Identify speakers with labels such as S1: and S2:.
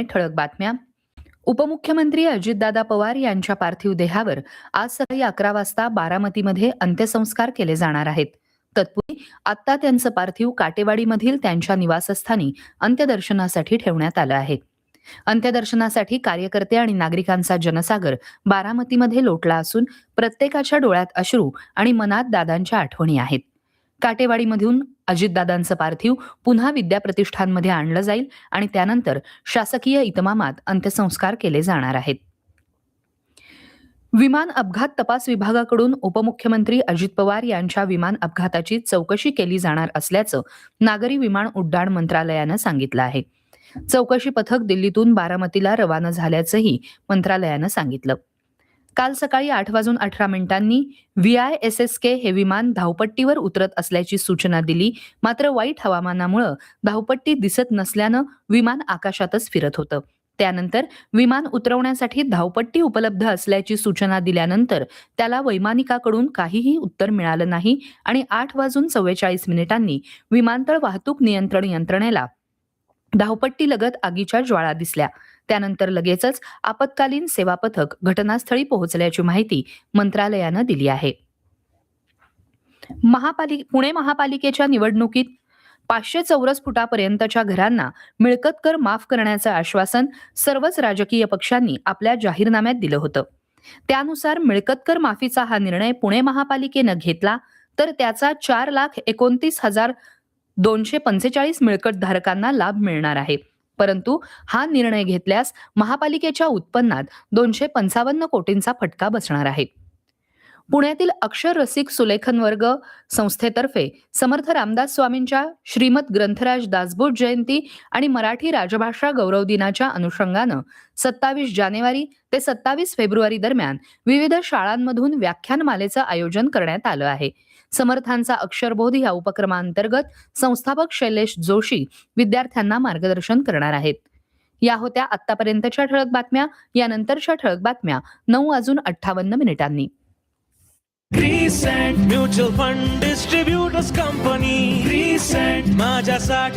S1: ठळक बातम्या. उपमुख्यमंत्री अजितदादा पवार यांच्या पार्थिव देहावर आज सकाळी अकरा वाजता बारामतीमध्ये अंत्यसंस्कार केले जाणार आहेत. तत्पूर्वी आत्ता त्यांचं पार्थिव काटेवाडीमधील त्यांच्या निवासस्थानी अंत्यदर्शनासाठी ठेवण्यात आलं आहे. अंत्यदर्शनासाठी कार्यकर्ते आणि नागरिकांचा जनसागर बारामतीमध्ये लोटला असून प्रत्येकाच्या डोळ्यात अश्रू आणि मनात दादांच्या आठवणी आहेत. काटेवाडीमधून अजितदादांचं पार्थिव पुन्हा विद्याप्रतिष्ठानमध्ये आणलं जाईल आणि त्यानंतर शासकीय इतमामात अंत्यसंस्कार केले जाणार आहेत. विमान अपघात तपास विभागाकडून उपमुख्यमंत्री अजित पवार यांच्या विमान अपघाताची चौकशी केली जाणार असल्याचं नागरी विमान उड्डाण मंत्रालयानं सांगितलं आहे. चौकशी पथक दिल्लीतून बारामतीला रवाना झाल्याचंही मंत्रालयानं सांगितलं. काल सकाळी आठ वाजून अठरा मिनिटांनी V I S S K हे विमान धावपट्टीवर उतरत असल्याची सूचना दिली. मात्र वाईट हवामानामुळं धावपट्टी दिसत नसल्यानं विमान आकाशातच फिरत होतं. त्यानंतर विमान उतरवण्यासाठी धावपट्टी उपलब्ध असल्याची सूचना दिल्यानंतर त्याला वैमानिकाकडून काहीही उत्तर मिळालं नाही आणि आठ वाजून चव्वेचाळीस मिनिटांनी विमानतळ वाहतूक नियंत्रण यंत्रणेला धावपट्टीलगत आगीच्या ज्वाळा दिसल्या. त्यानंतर लगेचच आपत्कालीन सेवा पथक घटनास्थळी पोहोचल्याची माहिती मंत्रालयानं दिली आहे. महापालिक पुणे महापालिकेच्या निवडणुकीत पाचशे चौरस फुटापर्यंतच्या घरांना मिळकत कर माफ करण्याचं आश्वासन सर्वच राजकीय पक्षांनी आपल्या जाहीरनाम्यात दिलं होतं. त्यानुसार मिळकत कर माफीचा हा निर्णय पुणे महापालिकेनं घेतला तर त्याचा चार लाख एकोणतीस हजार दोनशे पंचेचाळीस मिळकत धारकांना लाभ मिळणार आहे. परंतु हा निर्णय घेतल्यास महापालिकेच्या उत्पन्नात दोनशे पंचावन्न कोटींचा फटका बसणार आहे. पुण्यातील अक्षर रसिक सुलेखन वर्ग संस्थेतर्फे समर्थ रामदास स्वामींच्या श्रीमद ग्रंथराज दासबोध जयंती आणि मराठी राजभाषा गौरव दिनाच्या अनुषंगानं सत्तावीस जानेवारी ते सत्तावीस फेब्रुवारी दरम्यान विविध शाळांमधून व्याख्यानमालेचं आयोजन करण्यात आलं आहे. समर्थांचा अक्षरबोध या उपक्रमांतर्गत संस्थापक शैलेश जोशी विद्यार्थ्यांना मार्गदर्शन करणार आहेत. या होत्या आतापर्यंतच्या ठळक बातम्या यानंतरच्या ठळक बातम्या नऊ वाजून अठ्ठावन्न मिनिटांनी.
S2: crescent mutual fund distributors company crescent माझ्यासाठी